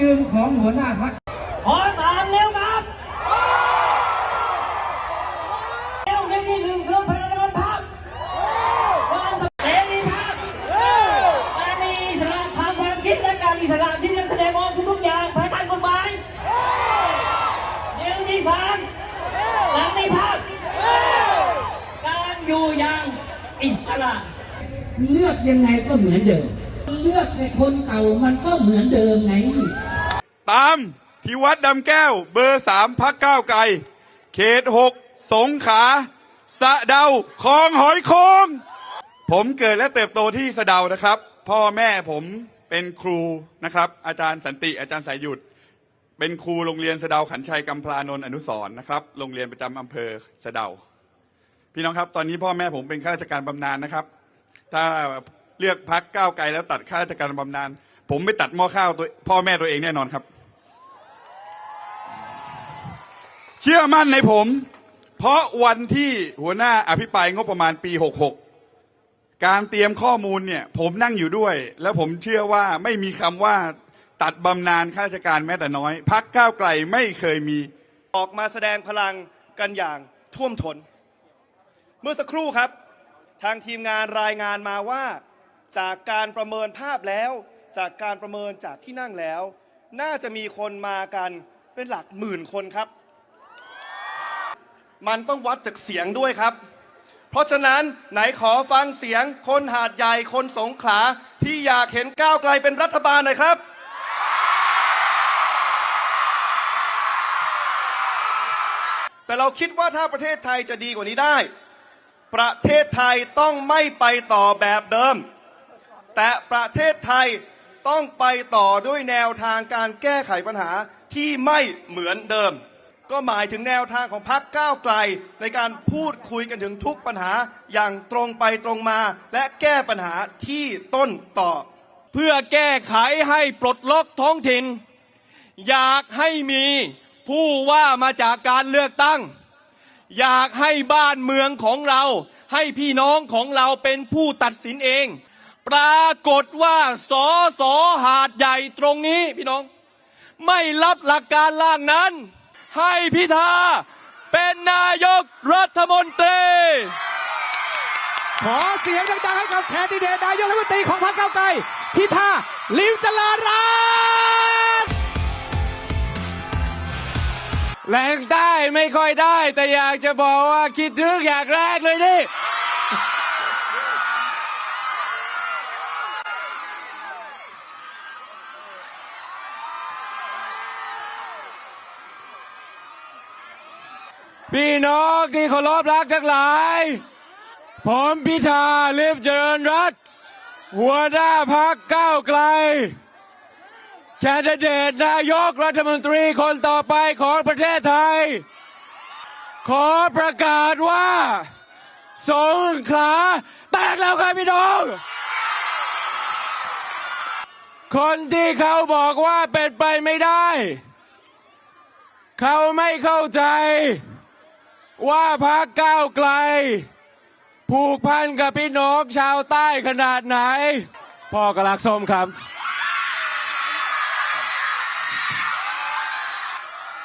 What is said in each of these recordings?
ยืนของหัวหน้าพรรคขอสารเร็วครับเร็วที่นี่หนึ่งคือพลังงานพรรคการเสรีพักคการมีอิสระทางความคิดและการอิสระที่จะแสดงออกทุกอย่างภายใต้กฎหมายเร็วที่สามหลังในพักการอยู่อย่างอิสระ เลือกยังไงก็เหมือนเดิม เลือกแต่คนเก่ามันก็เหมือนเดิมไง ตามที่วัดดำแก้วเบอร์สามพักก้าวไกล เขตหกสงขา สะเดาคลองหอยโคงผมเกิดและเติบโตที่สะเดานะครับ พ่อแม่ผมเป็นครูนะครับ อาจารย์สันติอาจารย์สายหยุด เป็นครูโรงเรียนสะเดาขันชัยกำพลานนท์อนุสรณ์นะครับโรงเรียนประจำอำเภอสะเดา พี่น้องครับ ตอนนี้พ่อแม่ผมเป็นข้าราชการบำนาญนะครับ ถ้า เลือกพักก้าวไกลแล้วตัดข้าราชการบำนาญผมไม่ตัดหม้อข้าวตัวพ่อแม่ตัวเองแน่นอนครับ เชื่อมั่นในผม เพราะวันที่หัวหน้าอภิปรายงบประมาณปี 66 การเตรียมข้อมูลเนี่ย ผมนั่งอยู่ด้วย แล้วผมเชื่อว่าไม่มีคำว่าตัดบำนาญข้าราชการแม้แต่น้อย พักก้าวไกลไม่เคยมี ออกมาแสดงพลังกันอย่างท่วมท้นเมื่อสักครู่ครับ ทางทีมงานรายงานมาว่า จากการประเมินภาพแล้ว จากการประเมินจากที่นั่งแล้ว น่าจะมีคนมากันเป็นหลักหมื่นคนครับ มันต้องวัดจากเสียงด้วยครับ เพราะฉะนั้นไหนขอฟังเสียงคนหาดใหญ่คนสงขลาที่อยากเห็นก้าวไกลเป็นรัฐบาลหน่อยครับแต่เราคิดว่าถ้าประเทศไทยจะดีกว่านี้ได้ ประเทศไทยต้องไม่ไปต่อแบบเดิม แต่ประเทศไทยต้องไปต่อด้วยแนวทางการแก้ไขปัญหาที่ไม่เหมือนเดิม ก็หมายถึงแนวทางของพรรคก้าวไกล ในการพูดคุยกันถึงทุกปัญหาอย่างตรงไปตรงมา และแก้ปัญหาที่ต้นต่อ เพื่อแก้ไขให้ปลดล็อกท้องถิ่น อยากให้มีผู้ว่ามาจากการเลือกตั้ง อยากให้บ้านเมืองของเรา ให้พี่น้องของเราเป็นผู้ตัดสินเอง ปรากฏว่าสอสอหาดใหญ่ตรงนี้พี่น้อง ไม่รับหลักการล่างนั้น ให้พิธาเป็นนายกรัฐมนตรี ขอเสียงดังๆให้กับแคนดิเดตนายกรัฐมนตรีของพรรคก้าวไกล พิธาลิมจลารัตน์แรงใต้ไม่ค่อยได้ แต่อยากจะบอกว่าคิดถึงอย่างแรกเลยนี่ พี่น้องที่เคารพรักทั้งหลาย ผมพิธาลียบเจริญรัตหัวหน้าพักก้าวไกลแคนดิเดตนายกรัฐมนตรีคนต่อไปของประเทศไทย ขอประกาศว่า สงขลาแตกแล้วครับพี่น้อง คนที่เขาบอกว่าเป็นไปไม่ได้ เขาไม่เข้าใจ ว่าพรรคก้าวไกล ผูกพันกับพี่น้องชาวใต้ขนาดไหน พ่อกรักส้มครับ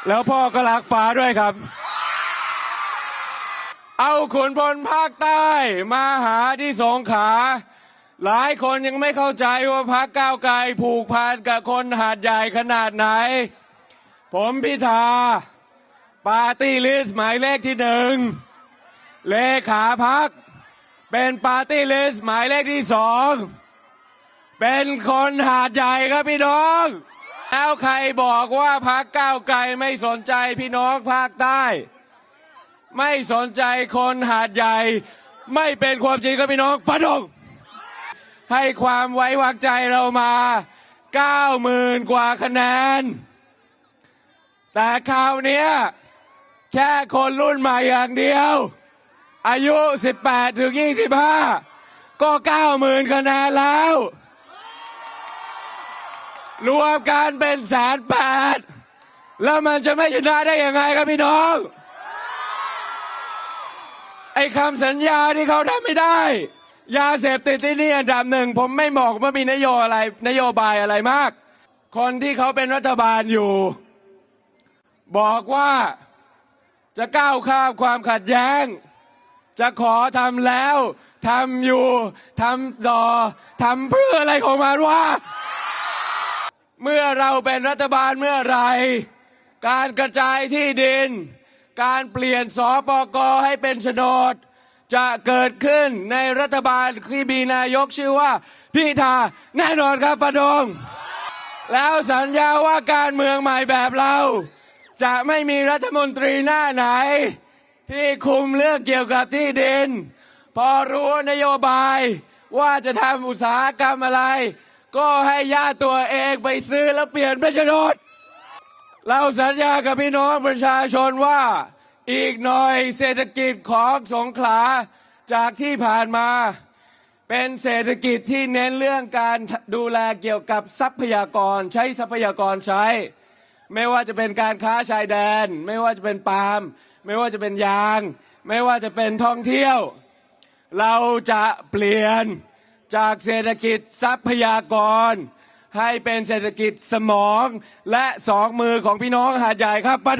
แล้วพ่อก็รักฟ้าด้วยครับ เอาขุนพลภาคใต้มาหาที่สงขา หลายคนยังไม่เข้าใจว่าพักก้าวไกลผูกพันกับคนหาดใหญ่ขนาดไหน ผมพิธา ปาร์ตี้ลิสต์หมายเลขที่หนึ่งเลขาพัก เป็นปาร์ตี้ลิสต์หมายเลขที่สองเป็นคนหาดใหญ่ครับพี่น้อง แล้วใครบอกว่าพักก้าวไกลไม่สนใจพี่น้องภาคใต้ ไม่สนใจคนหาดใหญ่ ไม่เป็นความจริงครับพี่น้องปะดงให้ความไว้วางใจเรามา9มื่นกว่าคะแนน แต่คราวเนี้ย แค่คนรุ่นใหม่อย่างเดียว อายุ 18 ถึง 25 ก็ 90,000คะแนนแล้ว รวมกันเป็นแสนแปดแล้วมันจะไม่ชนะได้ยังไงครับพี่น้อง ไอ้คำสัญญาที่เขาทำไม่ได้ ยาเสพติดที่นี่อันดับหนึ่ง ผมไม่บอกว่ามีนโยอะไรนโยบายอะไรมาก คนที่เขาเป็นรัฐบาลอยู่ บอกว่า จะก้าวข้ามความขัดแย้ง จะขอทำแล้วทำอยู่ทำต่อทำเพื่ออะไรของมันวะเมื่อเราเป็นรัฐบาลเมื่อไร การกระจายที่ดิน การเปลี่ยนสปกให้เป็นโฉนด จะเกิดขึ้นในรัฐบาลที่มีนายกชื่อว่าพิธาแน่นอนครับประดง แล้วสัญญาว่าการเมืองใหม่แบบเรา จะไม่มีรัฐมนตรีหน้าไหน ที่คุมเรื่องเกี่ยวกับที่ดิน พอรู้นโยบายว่าจะทำอุตสาหกรรมอะไร ก็ให้ญาติตัวเองไปซื้อแล้วเปลี่ยนเป็นโฉนดเราสัญญากับพี่น้องประชาชนว่า อีกหน่อยเศรษฐกิจของสงขลาจากที่ผ่านมา เป็นเศรษฐกิจที่เน้นเรื่องการดูแลเกี่ยวกับทรัพยากรใช้ทรัพยากรใช้ ไม่ว่าจะเป็นการค้าชายแดน ไม่ว่าจะเป็นปาล์มไม่ว่าจะเป็นยาง ไม่ว่าจะเป็นท่องเที่ยว เราจะเปลี่ยนจากเศรษฐกิจทรัพยากร ให้เป็นเศรษฐกิจสมองและสองมือของพี่น้องหาดใหญ่ครับปะโด